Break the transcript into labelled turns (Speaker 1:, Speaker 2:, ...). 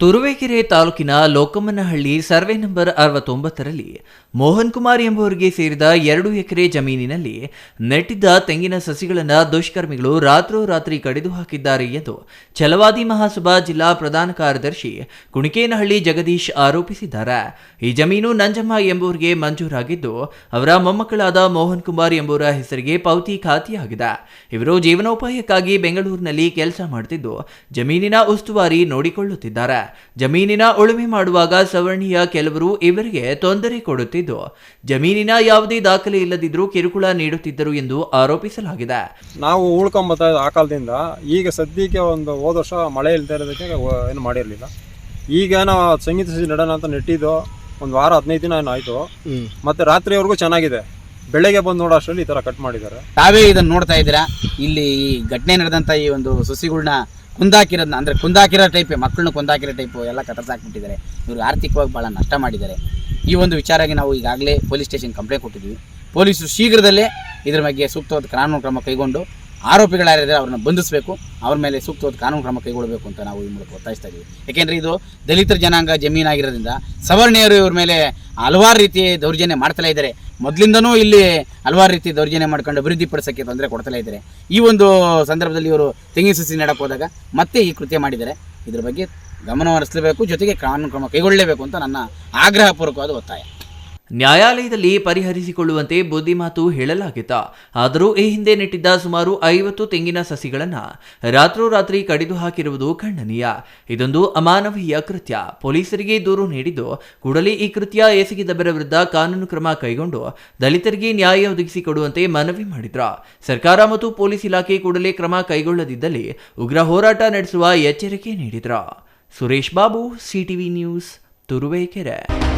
Speaker 1: ತುರುವೇಕೆರೆ ತಾಲೂಕಿನ Lokammanahalli survey number ಅರವತ್ತೊಂಬತ್ತರಲ್ಲಿ ಮೋಹನ್ ಕುಮಾರ್ ಎಂಬುವರಿಗೆ ಸೇರಿದ ಎರಡು ಎಕರೆ ಜಮೀನಿನಲ್ಲಿ ನೆಟ್ಟಿದ್ದ ತೆಂಗಿನ ಸಸಿಗಳನ್ನು ದುಷ್ಕರ್ಮಿಗಳು ರಾತ್ರೋರಾತ್ರಿ ಕಡಿದು ಹಾಕಿದ್ದಾರೆ ಎಂದು ಛಲವಾದಿ ಮಹಾಸಭಾ ಜಿಲ್ಲಾ ಪ್ರಧಾನ ಕಾರ್ಯದರ್ಶಿ ಕುಣಿಕೇನಹಳ್ಳಿ ಜಗದೀಶ್ ಆರೋಪಿಸಿದ್ದಾರೆ. ಈ ಜಮೀನು ನಂಜಮ್ಮ ಎಂಬುವರಿಗೆ ಮಂಜೂರಾಗಿದ್ದು, ಅವರ ಮೊಮ್ಮಕ್ಕಳಾದ ಮೋಹನ್ ಕುಮಾರ್ ಎಂಬುವರ ಹೆಸರಿಗೆ ಪೌತಿ ಖಾತೆಯಾಗಿದೆ. ಇವರು ಜೀವನೋಪಾಯಕ್ಕಾಗಿ ಬೆಂಗಳೂರಿನಲ್ಲಿ ಕೆಲಸ ಮಾಡುತ್ತಿದ್ದು ಜಮೀನಿನ ಉಸ್ತುವಾರಿ ನೋಡಿಕೊಳ್ಳುತ್ತಿದ್ದಾರೆ. ಜಮೀನಿನ ಉಳುಮೆ ಮಾಡುವಾಗ ಸವರ್ಣೀಯ ಕೆಲವರು ಇವರಿಗೆ ತೊಂದರೆ ಕೊಡುತ್ತಿದ್ದು ಜಮೀನಿನ ಯಾವುದೇ ದಾಖಲೆ ಇಲ್ಲದಿದ್ದರೂ ಕಿರುಕುಳ ನೀಡುತ್ತಿದ್ದರು ಎಂದು ಆರೋಪಿಸಲಾಗಿದೆ.
Speaker 2: ನಾವು ಉಳ್ಕೊಂಬತ್ತಾ ಆ ಕಾಲದಿಂದ ಈಗ ಸದ್ಯಕ್ಕೆ ಒಂದು ಹೋದ ವರ್ಷ ಮಳೆ ಇಲ್ದೇ ಇರೋದಕ್ಕೆ ಏನು ಮಾಡಿರಲಿಲ್ಲ. ಈಗೇನೋ ಸಂಗೀತ ಸಸಿ ನೆಡೋಣ ಅಂತ ನೆಟ್ಟಿದ್ದು ಒಂದು ವಾರ ಹದಿನೈದು ದಿನ ಏನೋ ಆಯಿತು ಮತ್ತು ರಾತ್ರಿವರೆಗೂ ಚೆನ್ನಾಗಿದೆ. ಬೆಳಗ್ಗೆ ಬಂದು ನೋಡೋ ಅಷ್ಟರಲ್ಲಿ ಈ ಥರ ಕಟ್ ಮಾಡಿದ್ದಾರೆ.
Speaker 3: ತಾವೇ ಇದನ್ನು ನೋಡ್ತಾ ಇದ್ದೀರಾ? ಇಲ್ಲಿ ಈ ಘಟನೆ ನಡೆದಂತ ಈ ಒಂದು ಸಸಿಗಳನ್ನ ಕುಂದಾಕಿರೋದನ್ನ ಅಂದ್ರೆ ಕುಂದಾಕಿರೋ ಟೈಪ್ ಮಕ್ಕಳನ್ನ ಕುಂದಾಕಿರೋ ಟೈಪ್ ಎಲ್ಲ ಕತ್ತರಿಸಾಕ್ಬಿಟ್ಟಿದ್ದಾರೆ ಇವರು ಆರ್ಥಿಕವಾಗಿ ಭಾಳ ನಷ್ಟ ಮಾಡಿದ್ದಾರೆ. ಈ ಒಂದು ವಿಚಾರವಾಗಿ ನಾವು ಈಗಾಗಲೇ ಪೊಲೀಸ್ ಸ್ಟೇಷನ್ ಕಂಪ್ಲೇಂಟ್ ಕೊಟ್ಟಿದ್ದೀವಿ. ಪೊಲೀಸರು ಶೀಘ್ರದಲ್ಲೇ ಇದ್ರ ಬಗ್ಗೆ ಸೂಕ್ತವಾದ ಕಾನೂನು ಕ್ರಮ ಕೈಗೊಂಡು ಆರೋಪಿಗಳಾರಿದ್ದಾರೆ ಅವ್ರನ್ನ ಬಂಧಿಸಬೇಕು. ಅವ್ರ ಮೇಲೆ ಸೂಕ್ತವಾದ ಕಾನೂನು ಕ್ರಮ ಕೈಗೊಳ್ಳಬೇಕು ಅಂತ ನಾವು ಈ ಮೂಲಕ ಒತ್ತಾಯಿಸ್ತಾ ಇದ್ದೀವಿ. ಯಾಕೆಂದ್ರೆ ಇದು ದಲಿತರ ಜನಾಂಗ ಜಮೀನಾಗಿರೋದ್ರಿಂದ ಸವರ್ಣೀಯರು ಇವ್ರ ಮೇಲೆ ಹಲವಾರು ರೀತಿ ದೌರ್ಜನ್ಯ ಮಾಡ್ತಲೇ ಇದ್ದಾರೆ. ಮೊದಲಿಂದನೂ ಇಲ್ಲಿ ಹಲವಾರು ರೀತಿ ದೌರ್ಜನ್ಯ ಮಾಡ್ಕೊಂಡು ಅಭಿವೃದ್ಧಿ ಪಡಿಸೋಕ್ಕೆ ತೊಂದರೆ ಕೊಡ್ತಲೇ ಇದ್ದಾರೆ. ಈ ಒಂದು ಸಂದರ್ಭದಲ್ಲಿ ಇವರು ತೆಂಗಿನ ಸಸಿ ನೆಡಕ್ಕೆ ಹೋದಾಗ ಮತ್ತೆ ಈ ಕೃತ್ಯ ಮಾಡಿದ್ದಾರೆ. ಇದ್ರ ಬಗ್ಗೆ ಗಮನ ಹರಿಸಲೇಬೇಕು ಜೊತೆಗೆ ಕಾನೂನು ಕ್ರಮ ಕೈಗೊಳ್ಳಲೇಬೇಕು ಅಂತ ನನ್ನ ಆಗ್ರಹಪೂರ್ವಕವಾದ ಒತ್ತಾಯ.
Speaker 1: ನ್ಯಾಯಾಲಯದಲ್ಲಿ ಪರಿಹರಿಸಿಕೊಳ್ಳುವಂತೆ ಬುದ್ಧಿಮಾತು ಹೇಳಲಾಗಿತ್ತ ಆದರೂ ಈ ಹಿಂದೆ ನೆಟ್ಟಿದ್ದ ಸುಮಾರು ಐವತ್ತು ತೆಂಗಿನ ಸಸಿಗಳನ್ನು ರಾತ್ರೋರಾತ್ರಿ ಕಡಿದು ಹಾಕಿರುವುದು ಖಂಡನೀಯ. ಇದೊಂದು ಅಮಾನವೀಯ ಕೃತ್ಯ. ಪೊಲೀಸರಿಗೆ ದೂರು ನೀಡಿದ್ದು ಕೂಡಲೇ ಈ ಕೃತ್ಯ ಎಸಗಿದವರ ವಿರುದ್ಧ ಕಾನೂನು ಕ್ರಮ ಕೈಗೊಂಡು ದಲಿತರಿಗೆ ನ್ಯಾಯ ಒದಗಿಸಿಕೊಡುವಂತೆ ಮನವಿ ಮಾಡಿದ್ರು ಸರ್ಕಾರ ಮತ್ತು ಪೊಲೀಸ್ ಇಲಾಖೆ ಕೂಡಲೇ ಕ್ರಮ ಕೈಗೊಳ್ಳದಿದ್ದಲ್ಲಿ ಉಗ್ರ ಹೋರಾಟ ನಡೆಸುವ ಎಚ್ಚರಿಕೆ ನೀಡಿದ್ರು ಸುರೇಶ್ ಬಾಬು, ಸಿಟಿವಿ ನ್ಯೂಸ್, ತುರುವೇಕೆರೆ.